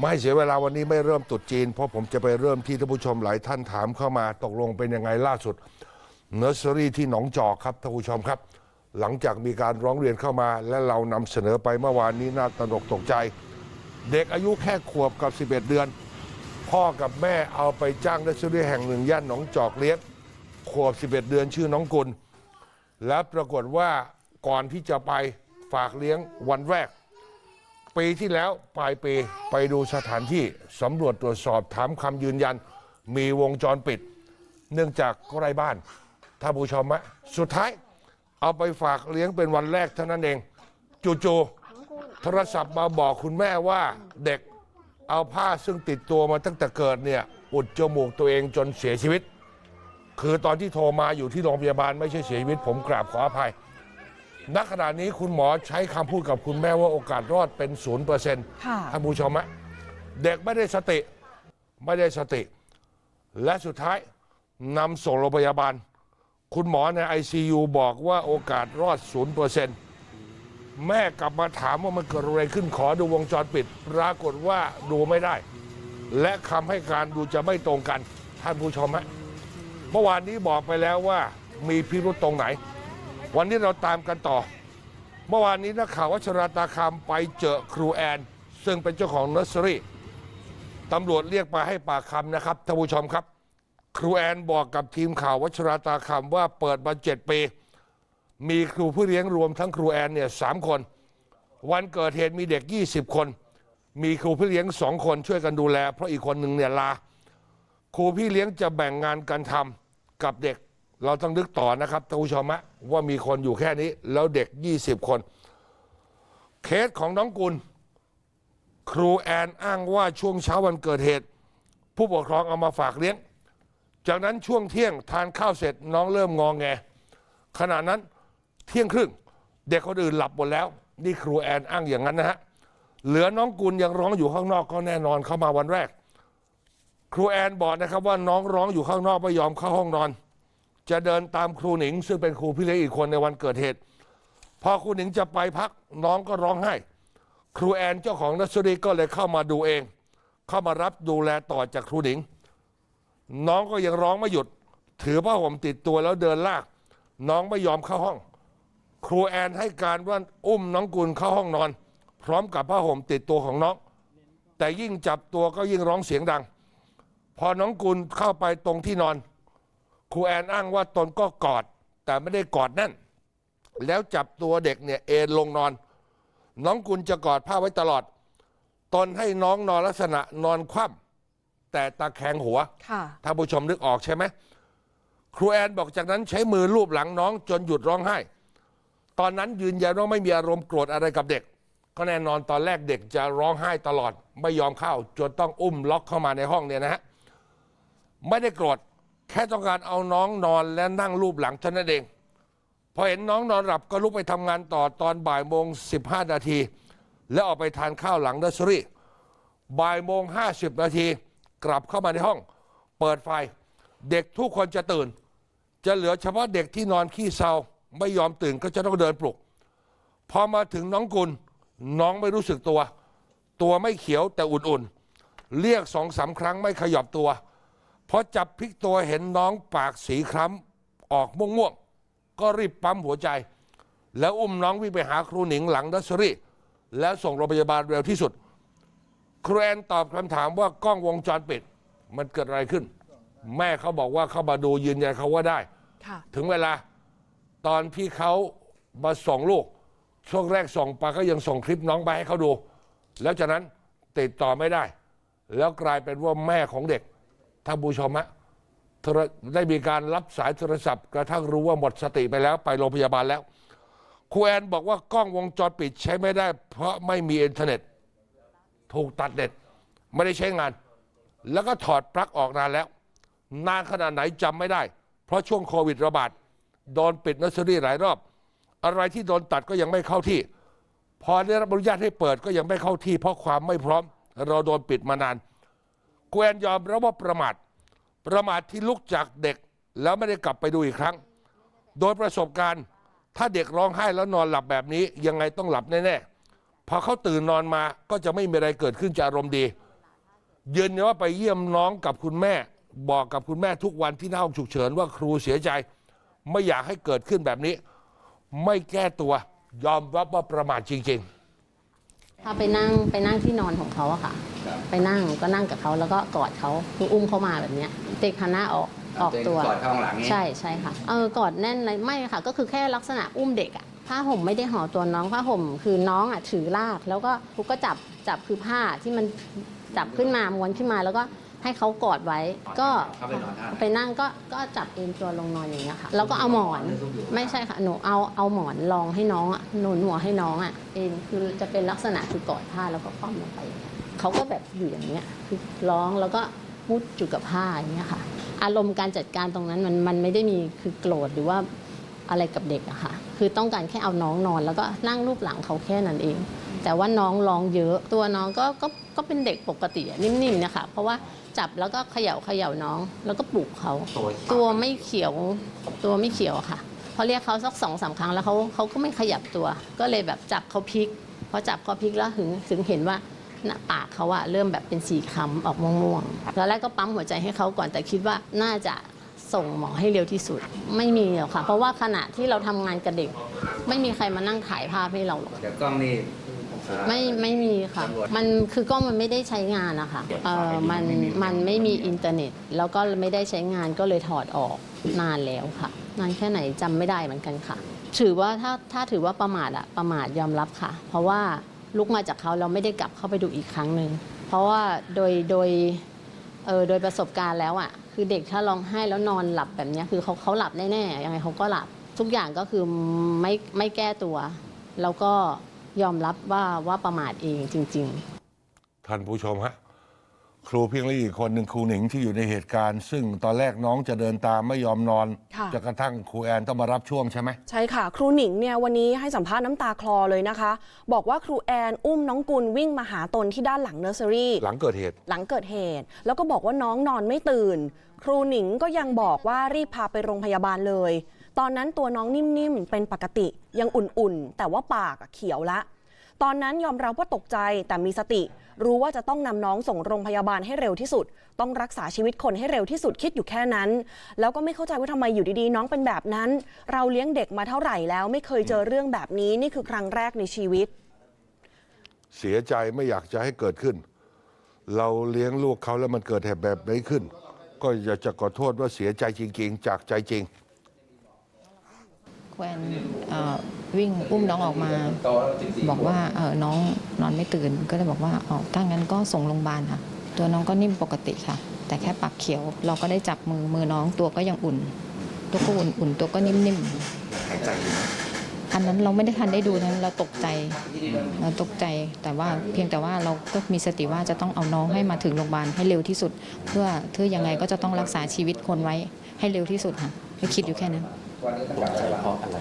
ไม่เสียเวลาวันนี้ไม่เริ่มตุดจีน เพราะผมจะไปเริ่มที่ท่านผู้ชมหลายท่านถามเข้ามาตกลงเป็นยังไงล่าสุดเนอร์เซอรี่ที่หนองจอกครับท่านผู้ชมครับ หลังจากมีการร้องเรียนเข้ามา และเรานำเสนอไปเมื่อวานนี้น่าตระหนกตกใจ เด็กอายุแค่ขวบกับ 11 เดือน พ่อกับแม่เอาไปจ้างเนอร์เซอรี่แห่งหนึ่งย่านหนองจอกเลี้ยงขวบ 11 เดือนชื่อน้องกุลและปรากฏว่าก่อนที่จะไปฝากเลี้ยงวันแรก ปีที่แล้วปลายปีไปดูสถานที่สำรวจตรวจสอบถามคำยืนยัน มีวงจรปิด เนื่องจากก็ไรบ้านท่านผู้ชมฮะสุดท้าย เอาไปฝากเลี้ยงเป็นวันแรกเท่านั้นเอง จู่ๆโทรศัพท์มาบอกคุณแม่ว่าเด็กเอาผ้าซึ่งติดตัวมาตั้งแต่เกิดเนี่ยอุดจมูกตัวเองจนเสียชีวิต คือตอนที่โทรมาอยู่ที่โรงพยาบาลไม่ใช่เสียชีวิต ผมกราบขออภัย ณขณะนี้คุณหมอใช้คำพูดกับคุณแม่ว่าโอกาสรอดเป็นศูนย์เปอร์เซ็นต์ค่ะ ท่านผู้ชมฮะเด็กไม่ได้สติ ไม่ได้สติ และสุดท้ายนำส่งโรงพยาบาล คุณหมอใน ICU บอกว่าโอกาสรอดศูนย์เปอร์เซ็นต์แม่กลับมาถามว่ามันเกิดอะไรขึ้นขอดูวงจรปิด ปรากฏว่าดูไม่ได้ และคำให้การดูจะไม่ตรงกัน ท่านผู้ชมฮะเมื่อวานนี้บอกไปแล้วว่ามีพิรุษตรงไหน วันนี้เราตามกันต่อ เมื่อวานนี้นักข่าววัชราตาคำไปเจอครูแอน ซึ่งเป็นเจ้าของเนอร์เซอรี่ตำรวจเรียกมาให้ปากคำนะครับท่านผู้ชมครับ ครูแอนบอกกับทีมข่าววัชราตาคำว่าเปิดมาเจ็ดปี มีครูผู้เลี้ยงรวมทั้งครูแอนเนี่ยสามคน วันเกิดเหตุมีเด็ก 20 คน มีครูพี่เลี้ยงสองคนช่วยกันดูแล เพราะอีกคนหนึ่งเนี่ยลา ครูพี่เลี้ยงจะแบ่งงานกันทำกับเด็ก เราต้องนึกต่อนะครับท่านผู้ชมะว่ามีคนอยู่แค่นี้ แล้วเด็ก 20 คน เคสของน้องกุล ครูแอนอ้างว่าช่วงเช้าวันเกิดเหตุ ผู้ปกครองเอามาฝากเลี้ยง จากนั้นช่วงเที่ยงทานข้าวเสร็จน้องเริ่มงองแง ขณะนั้นเที่ยงครึ่ง เด็กคนอื่นหลับหมดแล้ว นี่ครูแอนอ้างอย่างนั้นนะฮะเหลือน้องกุลยังร้องอยู่ข้างนอกก็แน่นอนเข้ามาวันแรก ครูแอนบอกนะครับว่าน้องร้องอยู่ข้างนอกไม่ยอมเข้าห้องนอน จะเดินตามครูหนิง ซึ่งเป็นครูพี่เลี้ยงอีกคนในวันเกิดเหตุ พอครูหนิงจะไปพักน้องก็ร้องไห้ ครูแอนเจ้าของนัสรีก็เลยเข้ามาดูเอง เข้ามารับดูแลต่อจากครูหนิง น้องก็ยังร้องไม่หยุด ถือผ้าห่มติดตัวแล้วเดินลาก น้องไม่ยอมเข้าห้อง ครูแอนให้การว่าอุ้มน้องกุลเข้าห้องนอน พร้อมกับผ้าห่มติดตัวของน้อง แต่ยิ่งจับตัวก็ยิ่งร้องเสียงดัง พอน้องกุลเข้าไปตรงที่นอน ครูแอนอ้างว่าตนก็กอด แต่ไม่ได้กอดแน่น แล้วจับตัวเด็กเนี่ยเอนลงนอน น้องกุลจะกอดผ้าไว้ตลอด ตนให้น้องนอนลักษณะนอนคว่ำแต่ตาแคงหัวค่ะท่านผู้ชมนึกออกใช่ไหมครูแอนบอกจากนั้นใช้มือลูบหลังน้องจนหยุดร้องไห้ ตอนนั้นยืนยันว่าไม่มีอารมณ์โกรธอะไรกับเด็ก ก็แน่นอนตอนแรกเด็กจะร้องไห้ตลอด ไม่ยอมเข้าจนต้องอุ้มล็อกเข้ามาในห้องเนี่ยนะฮะไม่ได้โกรธ แค่ต้องการเอาน้องนอนและนั่งรูปหลังเท่านั้นเอง พอเห็นน้องนอนหลับก็ลุกไปทำงานต่อตอนบ่ายโมง 15 นาที แล้วออกไปทานข้าวหลังเนอร์ซรี่บ่ายโมงห้าสิบนาที กลับเข้ามาในห้อง เปิดไฟ เด็กทุกคนจะตื่น จะเหลือเฉพาะเด็กที่นอนขี้เศร้าไม่ยอมตื่นก็จะต้องเดินปลุก พอมาถึงน้องกุลน้องไม่รู้สึกตัว ตัวไม่เขียวแต่อุ่นๆ เรียกสองสามครั้งไม่ขยับตัว พอจับพลิกตัวเห็นน้องปากสีคล้ำออกม่วงๆ ก็รีบปั๊มหัวใจ แล้วอุ้มน้องวิ่งไปหาครูหนิงหลังดัสรีแล้วส่งโรงพยาบาลเร็วที่สุด ครูแอนตอบคำถามว่ากล้องวงจรปิด มันเกิดอะไรขึ้น แม่เขาบอกว่าเข้ามาดูยืนยันเขาว่าได้ค่ะถึงเวลาตอนที่เขามาส่งลูก ช่วงแรกส่งไปก็ยังส่งคลิปน้องไปให้เขาดู แล้วจากนั้นติดต่อไม่ได้ แล้วกลายเป็นว่าแม่ของเด็ก ท่านผู้ชมฮะได้มีการรับสายโทรศัพท์ กระทั่งรู้ว่าหมดสติไปแล้วไปโรงพยาบาลแล้วครูแอนบอกว่ากล้องวงจรปิดใช้ไม่ได้ เพราะไม่มีอินเทอร์เน็ต ถูกตัดเน็ต ไม่ได้ใช้งาน แล้วก็ถอดปลั๊กออกนานแล้ว นานขนาดไหนจำไม่ได้ เพราะช่วงโควิดระบาดโดนปิดนอร์เซอรี่หลายรอบ อะไรที่โดนตัดก็ยังไม่เข้าที่ พอได้รับอนุญาตให้เปิดก็ยังไม่เข้าที่ เพราะความไม่พร้อม เราโดนปิดมานาน แกวนยอมรับว่าประมาทประมาทที่ลุกจากเด็กแล้วไม่ได้กลับไปดูอีกครั้ง โดยประสบการณ์ ถ้าเด็กร้องไห้แล้วนอนหลับแบบนี้ ยังไงต้องหลับแน่ๆพอเขาตื่นนอนมาก็จะไม่มีอะไรเกิดขึ้นจะอารมณ์ดียืนยันว่าไปเยี่ยมน้องกับคุณแม่ บอกกับคุณแม่ทุกวันที่หน้าห้องฉุกเฉินว่าครูเสียใจ ไม่อยากให้เกิดขึ้นแบบนี้ ไม่แก้ตัวยอมรับว่าประมาทจริง ๆ ถ้าไปนั่งไปนั่งที่นอนของเขาอะค่ะ ไปนั่งก็นั่งกับเขาแล้วก็กอดเขาคืออุ้มเขามาแบบเนี้ยเด็กหันหน้าออกออกตัวกอดเข้าข้างหลังนี่ใช่ใช่ค่ะเออกอดแน่นเลยไม่ค่ะ ก็คือแค่ลักษณะอุ้มเด็กอะผ้าห่มไม่ได้ห่อตัวน้องผ้าห่ม คือน้องอะถือลาก แล้วก็ทุกก็จับจับคือผ้าที่มันจับขึ้นมาม้วนขึ้นมาแล้วก็ ให้เขากอดไว้ ก็เข้าไปนอนท่าไหนไปนั่งก็ก็จับเอนตัวลงนอนอย่างเงี้ยค่ะ แล้วก็เอาหมอน ไม่ใช่ค่ะ หนูเอาเอาหมอนรองให้น้องอะหนุนหัวให้น้องอะเอนคือจะเป็นลักษณะคือกอดผ้าแล้วก็คว่ำลงไปอย่างเงี้ยเขาก็แบบอยู่อย่างเงี้ย คือร้องแล้วก็มุดจุกกับผ้าอย่างเงี้ยค่ะ อารมณ์การจัดการตรงนั้นมันมันไม่ได้มีคือโกรธหรือว่าอะไรกับเด็กอะค่ะ คือต้องการแค่เอาน้องนอน แล้วก็นั่งรูปหลังเขาแค่นั้นเอง แต่ว่าน้องร้องเยอะ ตัวน้องก็ก็ก็เป็นเด็กปกติอะนิ่มๆเนะคะเพราะว่าจับแล้วก็เขย่าเขย่าน้อง แล้วก็ปลุกเขา ตัวตัวไม่เขียวตัวไม่เขียวอะค่ะพอเรียกเขาสักสองสามครั้งแล้วเขาเขาก็ไม่ขยับตัว ก็เลยแบบจับเขาพลิกพอจับเขาพลิกแล้วถึงถึงเห็นว่าหน้าปากเขาอะเริ่มแบบเป็นสีคล้ำออกม่วงๆตอนแรกก็ปั๊มหัวใจให้เขาก่อนแต่คิดว่าน่าจะส่งหมอให้เร็วที่สุด ไม่มีหรอกค่ะ เพราะว่าขณะที่เราทำงานกับเด็ก ไม่มีใครมานั่งถ่ายภาพให้เราหรอก เดี๋ยวกล้องนี่ ไม่ไม่มีค่ะ มันคือกล้องมันไม่ได้ใช้งานนะคะเออมันมันไม่มีอินเทอร์เน็ต แล้วก็ไม่ได้ใช้งานก็เลยถอดออกนานแล้วค่ะ นานแค่ไหนจำไม่ได้เหมือนกันค่ะ ถือว่าถ้าถ้าถือว่าประมาทอะประมาทยอมรับค่ะ เพราะว่าลุกมาจากเขาเราไม่ได้กลับเข้าไปดูอีกครั้งหนึ่งเพราะว่าโดยโดยเออโดยประสบการณ์แล้วอะคือเด็กถ้าร้องไห้แล้วนอนหลับแบบเนี้ยคือเขาเขาหลับแน่ๆยังไงเขาก็หลับทุกอย่างก็คือไม่ไม่แก้ตัว แล้วก็ ยอมรับว่าว่าประมาทเองจริง ๆ ท่านผู้ชมฮะครูเพียงลี่อีกคนหนึ่งครูหนิงที่อยู่ในเหตุการณ์ ซึ่งตอนแรกน้องจะเดินตามไม่ยอมนอนค่ะจนกระทั่งครูแอนต้องมารับช่วงใช่ไหมใช่ค่ะ ครูหนิงเนี่ยวันนี้ให้สัมภาษณ์น้ำตาคลอเลยนะคะ บอกว่าครูแอนอุ้มน้องกุลวิ่งมาหาตนที่ด้านหลังเนอร์เซอรี่หลังเกิดเหตุ หลังเกิดเหตุ แล้วก็บอกว่าน้องนอนไม่ตื่น ครูหนิงก็ยังบอกว่ารีบพาไปโรงพยาบาลเลย ตอนนั้นตัวน้องนิ่มๆ เป็นปกติยังอุ่นๆ แต่ว่าปากเขียวละ ตอนนั้นยอมรับว่าตกใจแต่มีสติ รู้ว่าจะต้องนำน้องส่งโรงพยาบาลให้เร็วที่สุด ต้องรักษาชีวิตคนให้เร็วที่สุดคิดอยู่แค่นั้น แล้วก็ไม่เข้าใจว่าทำไมอยู่ดีๆ น้องเป็นแบบนั้น เราเลี้ยงเด็กมาเท่าไหร่แล้ว ไม่เคยเจอเรื่องแบบนี้นี่คือครั้งแรกในชีวิต เสียใจไม่อยากจะให้เกิดขึ้น เราเลี้ยงลูกเขาแล้วมันเกิดเหตุแบบนี้ขึ้น ก็อยากจะขอโทษว่าเสียใจจริง ๆ จากใจจริง แควนเอ่อวิ่งอุ้มน้องออกมา บอกว่าเออน้องนอนไม่ตื่นก็เลยบอกว่าอ๋อถ้างั้นก็ส่งโรงพยาบาลค่ะ ตัวน้องก็นิ่มปกติค่ะ แต่แค่ปากเขียวเราก็ได้จับมือมือน้องตัวก็ยังอุ่น ตัวก็อุ่นอุ่นตัวก็นิ่มหายใจอยู่นะๆอันนั้นเราไม่ได้ทันได้ดูนั้นเราตกใจเราตกใจแต่ว่าเพียงแต่ว่าเราก็มีสติว่าจะต้องเอาน้องให้มาถึงโรงพยาบาลให้เร็วที่สุด เพื่อเพื่อยังไงก็จะต้องรักษาชีวิตคนไว้ให้เร็วที่สุดค่ะไม่คิดอยู่แค่นั้น เพราะอะไร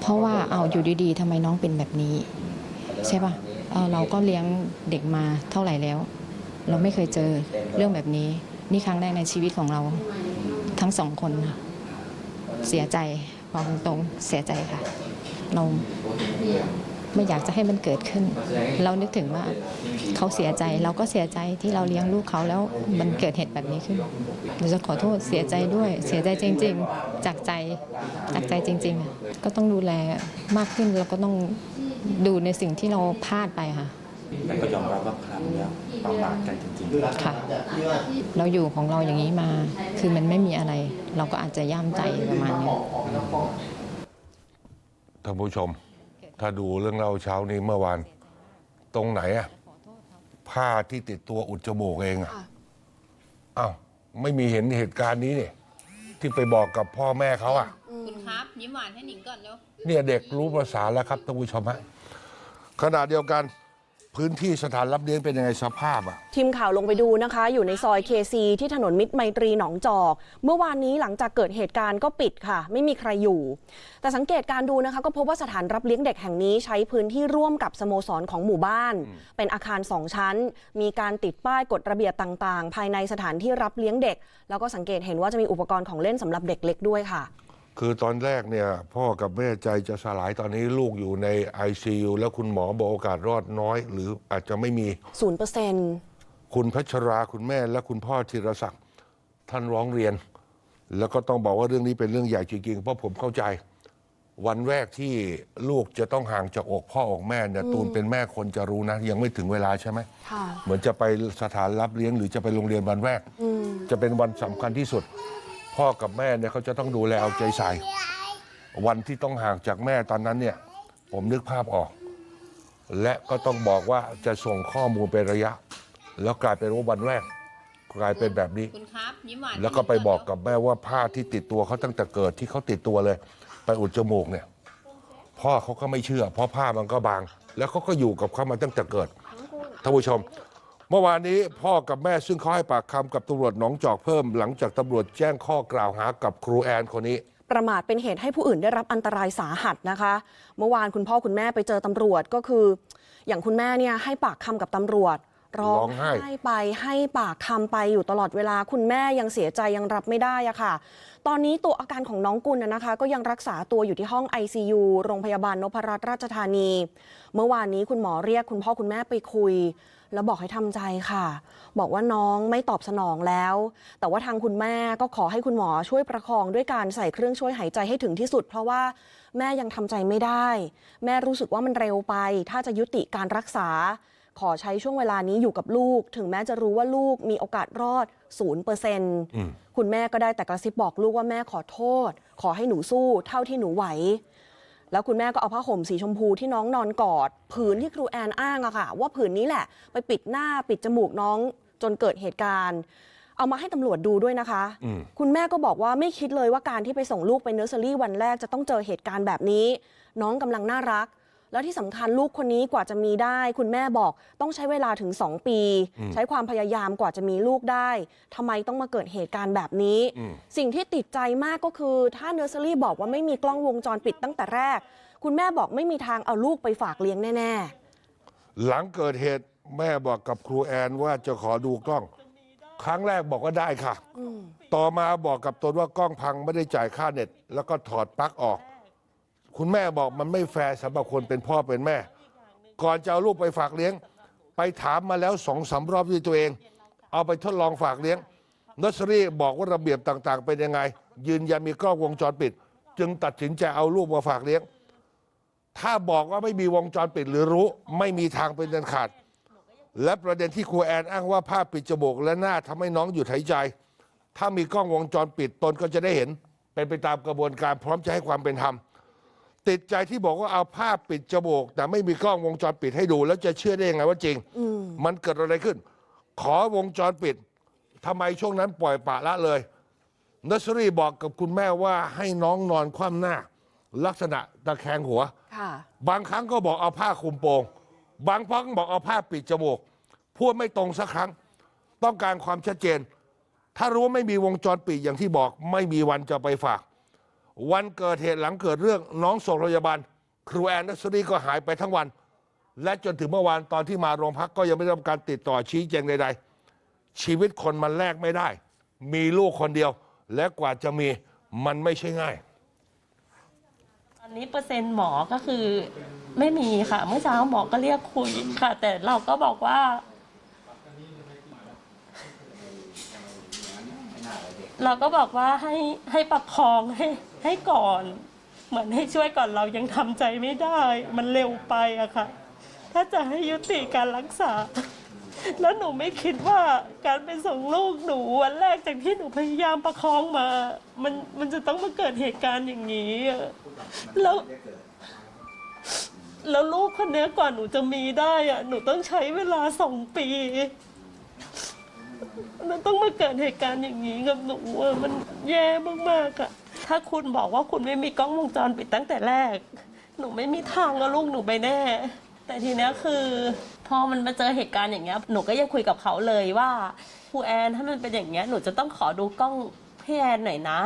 เพราะว่าเอาอยู่ดีๆทำไมน้องเป็นแบบนี้ ใช่ป่ะเราก็เลี้ยงเด็กมาเท่าไหร่แล้ว เราไม่เคยเจอเรื่องแบบนี้ นี่ครั้งแรกในชีวิตของเราทั้งสองคนค่ะเสียใจบอกตรงๆเสียใจค่ะเรา ไม่อยากจะให้มันเกิดขึ้น เรานึกถึงว่าเขาเสียใจเราก็เสียใจที่เราเลี้ยงลูกเขาแล้วมันเกิดเหตุแบบนี้ขึ้นเราจะขอโทษเสียใจด้วยเสียใจจริง ๆ จากใจจากใจจริงๆอะก็ต้องดูแลมากขึ้นแล้วก็ต้องดูในสิ่งที่เราพลาดไปค่ะแต่ก็ยอมรับว่าครั้งเนี้ยประมาทกันจริงๆค่ะเราอยู่ของเราอย่างนี้มา คือมันไม่มีอะไร เราก็อาจจะย่ามใจประมาณเนี้ยท่านผู้ชม ถ้าดูเรื่องเล่าเช้านี้เมื่อวาน ตรงไหนอะผ้าที่ติดตัวอุดจมูกเองอะอ้าวไม่มีเห็นเหตุการณ์นี้นี่ที่ไปบอกกับพ่อแม่เขาอะคุณครับ ยิ้มหวานให้หนิงก่อนแล้วเนี่ยเด็กรู้ภาษาแล้วครับท่านผู้ชมฮะขณะเดียวกัน พื้นที่สถานรับเลี้ยงเป็นยังไงสภาพอะทีมข่าวลงไปดูนะคะ อยู่ในซอยเคซีที่ถนนมิตรไมตรีหนองจอก เมื่อวานนี้หลังจากเกิดเหตุการณ์ก็ปิดค่ะ ไม่มีใครอยู่ แต่สังเกตการดูนะคะ ก็พบว่าสถานรับเลี้ยงเด็กแห่งนี้ใช้พื้นที่ร่วมกับสโมสรของหมู่บ้าน เป็นอาคารสองชั้น มีการติดป้ายกฎระเบียบต่าง ๆ ภายในสถานที่รับเลี้ยงเด็ก แล้วก็สังเกตเห็นว่าจะมีอุปกรณ์ของเล่นสำหรับเด็กเล็กด้วยค่ะ คือตอนแรกเนี่ยพ่อกับแม่ใจจะสลายตอนนี้ลูกอยู่ใน ICU แล้วคุณหมอบอกโอกาสรอดน้อย หรืออาจจะไม่มีศูนย์เปอร์เซ็นต์คุณพัชราคุณแม่และคุณพ่อธีรศักดิ์ท่านร้องเรียน แล้วก็ต้องบอกว่าเรื่องนี้เป็นเรื่องใหญ่จริงๆ เพราะผมเข้าใจ วันแรกที่ลูกจะต้องห่างจากอกพ่ออกแม่เนี่ยตูนเป็นแม่คนจะรู้นะ ยังไม่ถึงเวลาใช่ไหมค่ะเหมือนจะไปสถานรับเลี้ยงหรือจะไปโรงเรียนวันแรก จะเป็นวันสำคัญที่สุด พ่อกับแม่เนี่ยเขาจะต้องดูแลเอาใจใส่ วันที่ต้องห่างจากแม่ตอนนั้นเนี่ย ผมนึกภาพออก และก็ต้องบอกว่าจะส่งข้อมูลเป็นระยะ แล้วกลายเป็นว่าวันแรกกลายเป็นแบบนี้ คุณครับยิ้มหวานแล้วก็ไปบอกกับแม่ว่าผ้าที่ติดตัวเขาตั้งแต่เกิดที่เขาติดตัวเลย ไปอุดจมูกเนี่ย พ่อเขาก็ไม่เชื่อ เพราะผ้ามันก็บาง แล้วเขาก็อยู่กับเขามาตั้งแต่เกิดท่านผู้ชม เมื่อวานนี้พ่อกับแม่ซึ่งเขาให้ปากคำกับตำรวจหนองจอกเพิ่ม หลังจากตำรวจแจ้งข้อกล่าวหากับครูแอนคนนี้ ประมาทเป็นเหตุให้ผู้อื่นได้รับอันตรายสาหัสนะคะ เมื่อวานคุณพ่อคุณแม่ไปเจอตำรวจก็คือ อย่างคุณแม่เนี่ยให้ปากคำกับตำรวจ ร้อร้องงไห้ไห้ไปให้ปากคำไปอยู่ตลอดเวลา คุณแม่ยังเสียใจยังรับไม่ได้อะค่ะ ตอนนี้ตัวอาการของน้องกุลนะนะคะ ก็ยังรักษาตัวอยู่ที่ห้อง ICU โรงพยาบาลนพรัตน์ราชธานี เมื่อวานนี้คุณหมอเรียกคุณพ่อคุณแม่ไปคุย แล้วบอกให้ทำใจค่ะ บอกว่าน้องไม่ตอบสนองแล้ว แต่ว่าทางคุณแม่ก็ขอให้คุณหมอช่วยประคองด้วยการใส่เครื่องช่วยหายใจให้ถึงที่สุด เพราะว่าแม่ยังทำใจไม่ได้ แม่รู้สึกว่ามันเร็วไป ถ้าจะยุติการรักษา ขอใช้ช่วงเวลานี้อยู่กับลูก ถึงแม้จะรู้ว่าลูกมีโอกาสรอด0%คุณแม่ก็ได้แต่กระซิบบอกลูกว่าแม่ขอโทษ ขอให้หนูสู้เท่าที่หนูไหว แล้วคุณแม่ก็เอาผ้าห่มสีชมพูที่น้องนอนกอด ผืนที่ครูแอนอ้างอะค่ะ ว่าผืนนี้แหละ ไปปิดหน้าปิดจมูกน้องจนเกิดเหตุการณ์เอามาให้ตำรวจดูด้วยนะคะอืมคุณแม่ก็บอกว่าไม่คิดเลยว่าการที่ไปส่งลูกไปเนอร์เซอรี่วันแรกจะต้องเจอเหตุการณ์แบบนี้ น้องกำลังน่ารัก แล้วที่สำคัญลูกคนนี้กว่าจะมีได้ คุณแม่บอกต้องใช้เวลาถึง 2 ปี ใช้ความพยายามกว่าจะมีลูกได้ทำไมต้องมาเกิดเหตุการณ์แบบนี้ สิ่งที่ติดใจมากก็คือ ถ้าเนอร์เซอรี่บอกว่าไม่มีกล้องวงจรปิดตั้งแต่แรก คุณแม่บอกไม่มีทางเอาลูกไปฝากเลี้ยงแน่หลังเกิดเหตุแม่บอกกับครูแอนว่าจะขอดูกล้อง ครั้งแรกบอกว่าได้ค่ะ ต่อมาบอกกับตนว่ากล้องพังไม่ได้จ่ายค่าเน็ต แล้วก็ถอดปลั๊กออก คุณแม่บอกมันไม่แฟร์สำหรับคนเป็นพ่อเป็นแม่ ก่อนจะเอาลูกไปฝากเลี้ยง ไปถามมาแล้วสองสามรอบด้วยตัวเอง เอาไปทดลองฝากเลี้ยงนอสรี่บอกว่าระเบียบต่างๆ เป็นยังไง ยืนยันมีกล้องวงจรปิด จึงตัดสินใจเอาลูกมาฝากเลี้ยง ถ้าบอกว่าไม่มีวงจรปิดหรือรู้ไม่มีทางเป็นเด็นขาด และประเด็นที่ครูแอนอ้างว่าผ้าปิดจมูกและหน้าทำให้น้องหยุดหายใจ ถ้ามีกล้องวงจรปิดตนก็จะได้เห็น เป็นไปตามกระบวนการพร้อมจะให้ความเป็นธรรม ติดใจที่บอกว่าเอาผ้าปิดจมูก แต่ไม่มีกล้องวงจรปิดให้ดู แล้วจะเชื่อได้ยังไงว่าจริง มันเกิดอะไรขึ้น ขอวงจรปิดทำไมช่วงนั้นปล่อยปละละเลยนัสรีบอกกับคุณแม่ว่าให้น้องนอนคว่ำหน้า ลักษณะตะแคงหัวๆค่ะบางครั้งก็บอกเอาผ้าคลุมโปง บางครั้งบอกเอาผ้าปิดจมูก พูดไม่ตรงสักครั้ง ต้องการความชัดเจน ถ้ารู้ว่าไม่มีวงจรปิดอย่างที่บอก ไม่มีวันจะไปฝาก วันเกิดเหตุหลังเกิดเรื่องน้องส่งโรงพยาบาล ครูแอนนัสรีก็หายไปทั้งวัน และจนถึงเมื่อวานตอนที่มาโรงพักก็ยังไม่ได้รับการติดต่อชี้แจงใดๆ ชีวิตคนมันแลกไม่ได้ มีลูกคนเดียว และกว่าจะมีมันไม่ใช่ง่าย ตอนนี้เปอร์เซ็นต์หมอก็คือไม่มีค่ะ เมื่อเช้าหมอก็เรียกคุยค่ะ แต่เราก็บอกว่า เราก็บอกว่าให้ให้ประคองให้ ให้ก่อน เหมือนให้ช่วยก่อนเรายังทำใจไม่ได้ มันเร็วไปอะค่ะ ถ้าจะให้ยุติการรักษา แล้วหนูไม่คิดว่าการไปส่งลูกหนูวันแรกจากที่หนูพยายามประคองมา มันมันจะต้องมาเกิดเหตุการณ์อย่างนี้แล้วแล้วลูกคนนี้ก่อนหนูจะมีได้อะหนูต้องใช้เวลาสองปีแล้วต้องมาเกิดเหตุการณ์อย่างนี้กับหนูอะมันแย่มากๆอะ ถ้าคุณบอกว่าคุณไม่มีกล้องวงจรปิดตั้งแต่แรก หนูไม่มีทางเอาลูกหนูไปแน่ แต่ทีเนี้ยคือพอมันมาเจอเหตุการณ์อย่างเงี้ยหนูก็ยังคุยกับเขาเลยว่าครูแอนถ้ามันเป็นอย่างเงี้ยหนูจะต้องขอดูกล้องพี่แอนหน่อยนะ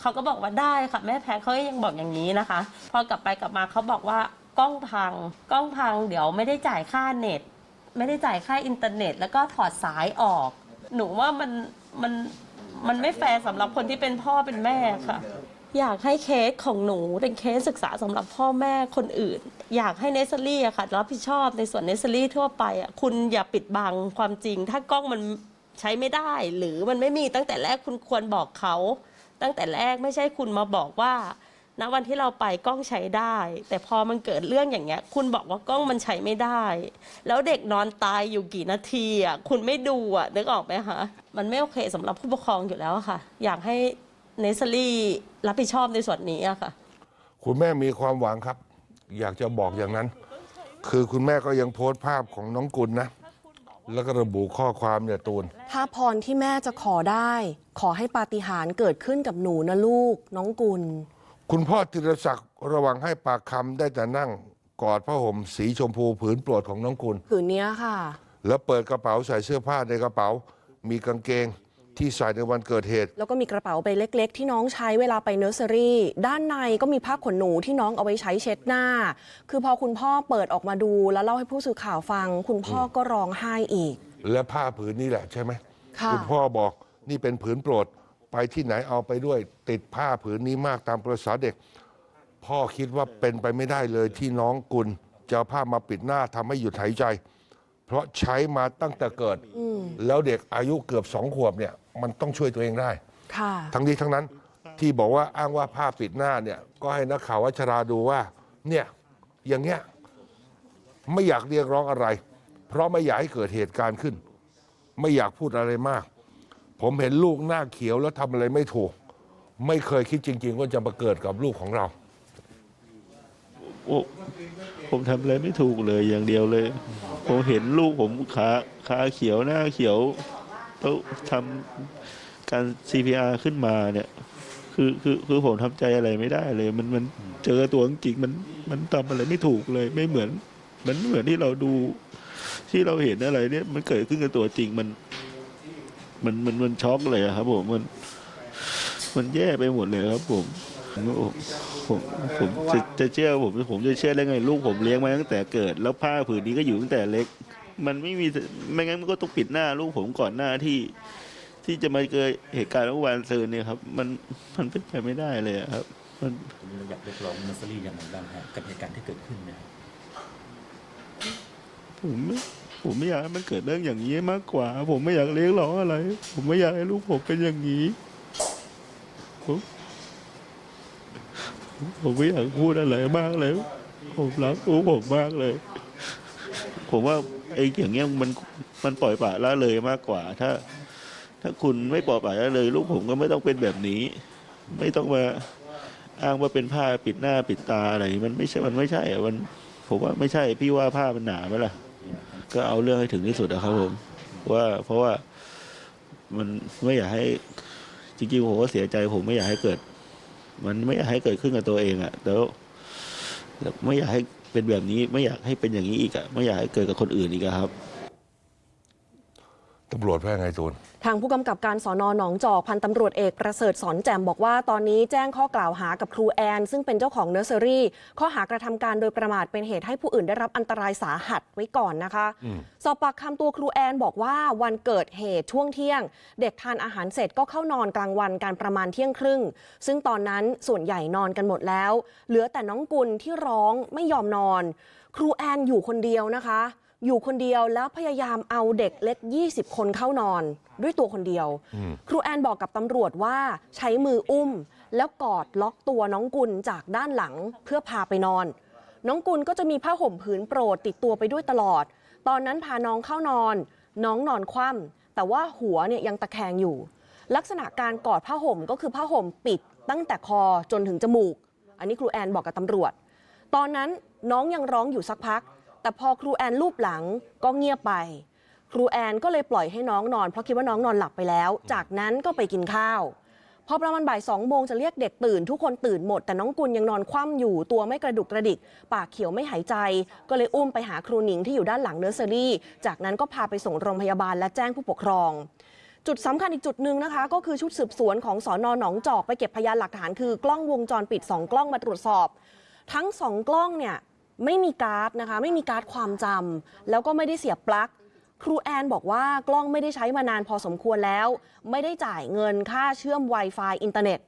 เขาก็บอกว่าได้ค่ะแม่แพทเขาก็ยังบอกอย่างนี้นะคะ พอกลับไปกลับมาเขาบอกว่ากล้องพัง กล้องพัง เดี๋ยวไม่ได้จ่ายค่าเน็ต ไม่ได้จ่ายค่าอินเทอร์เน็ต แล้วก็ถอดสายออก หนูว่ามันมันมันไม่แฟร์สำหรับคนที่เป็นพ่อเป็นแม่ค่ะ อยากให้เคสของหนูเป็นเคสศึกษาสำหรับพ่อแม่คนอื่น อยากให้เนสซอรี่อะค่ะ รับผิดชอบในส่วนเนสซอรี่ทั่วไปอะคุณอย่าปิดบังความจริง ถ้ากล้องมันใช้ไม่ได้ หรือมันไม่มีตั้งแต่แรกคุณควรบอกเขา ตั้งแต่แรกไม่ใช่คุณมาบอกว่าณวันที่เราไปกล้องใช้ได้ แต่พอมันเกิดเรื่องอย่างเงี้ย คุณบอกว่ากล้องมันใช้ไม่ได้ แล้วเด็กนอนตายอยู่กี่นาทีอะคุณไม่ดูอะนึกออกไหมคะมันไม่โอเคสำหรับผู้ปกครองอยู่แล้วอะค่ะ อยากให้ เนสซอรี่รับผิดชอบในส่วนนี้อะค่ะ คุณแม่มีความหวังครับ อยากจะบอกอย่างนั้น คือคุณแม่ก็ยังโพสต์ภาพของน้องกุลนะ แล้วก็ระบุข้อความเนี่ยตูน ถ้าพรที่แม่จะขอได้ ขอให้ปาฏิหาริย์เกิดขึ้นกับหนูนะลูก น้องกุล คุณพ่อติรศักดิ์ระหวังให้ปากคำได้แต่นั่งกอดผ้าห่มสีชมพูผืนโปรดของน้องกุล ผืนเนี้ยค่ะ แล้วเปิดกระเป๋าใส่เสื้อผ้าในกระเป๋า มีกางเกง ที่ใส่ในวันเกิดเหตุ แล้วก็มีกระเป๋าใบเล็ก ๆ ที่น้องใช้เวลาไปเนอร์เซอรี่ ด้านในก็มีผ้าขนหนูที่น้องเอาไว้ใช้เช็ดหน้า คือพอคุณพ่อเปิดออกมาดูแล้วเล่าให้ผู้สื่อข่าวฟัง คุณพ่อก็ร้องไห้อีก และผ้าผืนนี้แหละใช่ไหมค่ะ ณพ่อบอกนี่เป็นผืนโปรดไปที่ไหนเอาไปด้วย ติดผ้าผืนนี้มากตามประษาเด็ก พ่อคิดว่าเป็นไปไม่ได้เลยที่น้องกุลจะเอาผ้ามาปิดหน้าทำให้หยุดหายใจ เพราะใช้มาตั้งแต่เกิด แล้วเด็กอายุเกือบสองขวบเนี่ย มันต้องช่วยตัวเองได้ ค่ะ ทั้งนี้ทั้งนั้นที่บอกว่าอ้างว่าผ้าปิดหน้าเนี่ยก็ให้นักข่าววัชราดูว่า เนี่ยอย่างเงี้ยไม่อยากเรียกร้องอะไร เพราะไม่อยากให้เกิดเหตุการณ์ขึ้น ไม่อยากพูดอะไรมาก ผมเห็นลูกหน้าเขียวแล้วทำอะไรไม่ถูก ไม่เคยคิดจริง ๆ ว่าจะมาเกิดกับลูกของเรา โอ้ผมทำอะไรไม่ถูกเลยอย่างเดียวเลย ผมเห็นลูกผมขาขาเขียวหน้าเขียว แล้วทำการ CPR ขึ้นมาเนี่ยคือคือคือผมทำใจอะไรไม่ได้เลย มันมันเจอตัวจริงมันมันทำอะไรไม่ถูกเลย ไม่เหมือนมันเหมือนที่เราดู ที่เราเห็นอะไร เนี่ย มันเกิดขึ้นกับตัวจริงมัน มันมันมันช็อกเลยครับ ผมมัน มันแย่ไปหมดเลยครับ ผมผมผมผมจะจะเชื่อผม ผมจะเชื่อได้ไง ลูกผมเลี้ยงมาตั้งแต่เกิด แล้วผ้าผืนนี้ก็อยู่ตั้งแต่เล็ก มันไม่มีไม่งั้นมันก็ต้องปิดหน้าลูกผมก่อนหน้าที่ ที่จะมาเกิดเหตุการณ์เมื่อวานซืนเนี่ยครับ มันมันเป็นไปไม่ได้เลยอะครับ มันเราอยากเรียกร้องเนอร์เซอรี่อย่างไรบ้างฮะกับเหตุการณ์ที่เกิดขึ้นเนี่ยผมไม่ผมไม่อยากให้มันเกิดเรื่องอย่างนี้มากกว่า ผมไม่อยากเลี้ยงร้องอะไร ผมไม่อยากให้ลูกผมเป็นอย่างนี้ผมผมไม่อยากพูดอะไรมากเลย ผมรักลูกผมมากเลย ผมว่า ไอ้อย่างเงี้ยมันมันปล่อยปละละเลยมากกว่า ถ้า ถ้าคุณไม่ปล่อยปละละเลย ลูกผมก็ไม่ต้องเป็นแบบนี้ ไม่ต้องมาอ้างว่าเป็นผ้าปิดหน้าปิดตาอะไรมันไม่ใช่มันไม่ใช่อะมันผมว่าไม่ใช่พี่ว่าผ้ามันหนาไหมล่ะ ก็เอาเรื่องให้ถึงที่สุดนะครับผมว่าเพราะว่ามันไม่อยากให้จริงๆผมก็เสียใจผมไม่อยากให้เกิด มันไม่อยากให้เกิดขึ้นกับตัวเองอะแล้วแล้วไม่อยากให้ เป็นแบบนี้ไม่อยากให้เป็นอย่างนี้อีกอะไม่อยากให้เกิดกับคนอื่นอีกอะครับำรวจว่าไงตูนทางผู้กำกับการสอนอหนองจอกพันตำรวจเอกประเสริฐสอนแจ่มบอกว่าตอนนี้แจ้งข้อกล่าวหากับครูแอน ซึ่งเป็นเจ้าของเนอร์เซอรี่ ข้อหากระทำการโดยประมาทเป็นเหตุให้ผู้อื่นได้รับอันตรายสาหัสไว้ก่อนนะคะ สอบปากคำตัวครูแอนบอกว่าวันเกิดเหตุช่วงเที่ยง เด็กทานอาหารเสร็จก็เข้านอนกลางวันการประมาณเที่ยงครึ่ง ซึ่งตอนนั้นส่วนใหญ่นอนกันหมดแล้ว เหลือแต่น้องกุลที่ร้องไม่ยอมนอน ครูแอนอยู่คนเดียวนะคะ อยู่คนเดียวแล้วพยายามเอาเด็กเล็ก 20 คนเข้านอน ด้วยตัวคนเดียว ครูแอนบอกกับตำรวจว่าใช้มืออุ้ม แล้วกอดล็อกตัวน้องกุลจากด้านหลังเพื่อพาไปนอน น้องกุลก็จะมีผ้าห่มผืนโปรดติดตัวไปด้วยตลอด ตอนนั้นพาน้องเข้านอน น้องนอนคว่ำแต่ว่าหัวเนี่ยยังตะแคงอยู่ ลักษณะการกอดผ้าห่มก็คือผ้าห่มปิดตั้งแต่คอจนถึงจมูก อันนี้ครูแอนบอกกับตำรวจ ตอนนั้นน้องยังร้องอยู่สักพัก แต่พอครูแอนลูบหลังก็เงียบไป ครูแอนก็เลยปล่อยให้น้องนอนเพราะคิดว่าน้องนอนหลับไปแล้ว จากนั้นก็ไปกินข้าวพอประมาณบ่ายสองโมงจะเรียกเด็กตื่นทุกคนตื่นหมด แต่น้องกุลยังนอนคว่ำอยู่ตัวไม่กระดุกกระดิก ปากเขียวไม่หายใจ ก็เลยอุ้มไปหาครูหนิงที่อยู่ด้านหลังเนอร์เซอรี่ จากนั้นก็พาไปส่งโรงพยาบาลและแจ้งผู้ปกครอง จุดสำคัญอีกจุดหนึ่งนะคะ ก็คือชุดสืบสวนของสอนอนหนองจอกไปเก็บพยานหลักฐานคือกล้องวงจรปิด 2 กล้องมาตรวจสอบ ทั้ง 2 กล้องเนี่ย ไม่มีการ์ดนะคะ ไม่มีการ์ดความจำแล้วก็ไม่ได้เสียบปลั๊กครูแอนบอกว่ากล้องไม่ได้ใช้มานานพอสมควรแล้ว ไม่ได้จ่ายเงินค่าเชื่อม Wi-Fi อินเทอร์เน็ต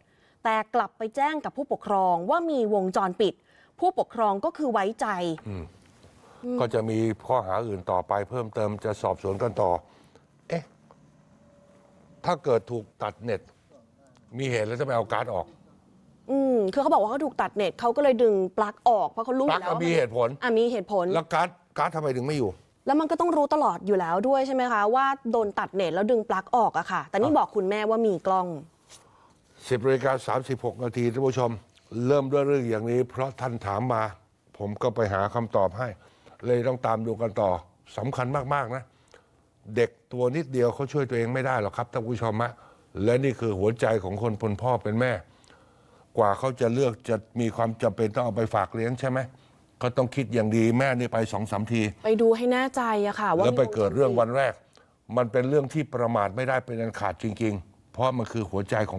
แต่กลับไปแจ้งกับผู้ปกครองว่ามีวงจรปิด ผู้ปกครองก็คือไว้ใจ ก็จะมีข้อหาอื่นต่อไปเพิ่มเติมจะสอบสวนกันต่อ เอ๊ะ ถ้าเกิดถูกตัดเน็ต มีเหตุแล้วจะไปเอาการ์ดออก อืมคือเขาบอกว่าเขาถูกตัดเน็ตเขาก็เลยดึงปลั๊กออกเพราะเขารู้อปลั๊กยู่แล้วอะว่ามีเหตุผล อะมีเหตุผล แล้วการ์ดการ์ดทำไมถึงไม่อยู่ แล้วมันก็ต้องรู้ตลอดอยู่แล้วด้วยใช่ไหมคะ ว่าโดนตัดเน็ตแล้วดึงปลั๊กออกอะค่ะ แต่นี่บอกคุณแม่ว่ามีกล้อง 10นาฬิกา36 นาทีท่านผู้ชม เริ่มด้วยเรื่องอย่างนี้ เพราะท่านถามมา ผมก็ไปหาคำตอบให้ เลยต้องตามดูกันต่อสำคัญมาก ๆ นะ เด็กตัวนิดเดียวเขาช่วยตัวเองไม่ได้หรอกครับท่านผู้ชมฮะและนี่คือหัวใจของคนเป็นพ่อเป็นแม่ กว่าเขาจะเลือกจะมีความจำเป็นต้องเอาไปฝากเลี้ยงใช่ไหมก็ต้องคิดอย่างดีแม่นี่ไปสองสามที ไปดูให้แน่ใจอะค่ะ ว่าแล้วไปมีวงจเกิดเรื่องปิวันแรก มันเป็นเรื่องที่ประมาทไม่ได้เป็นอันขาดจริง ๆ เพราะมันคือหัวใจของ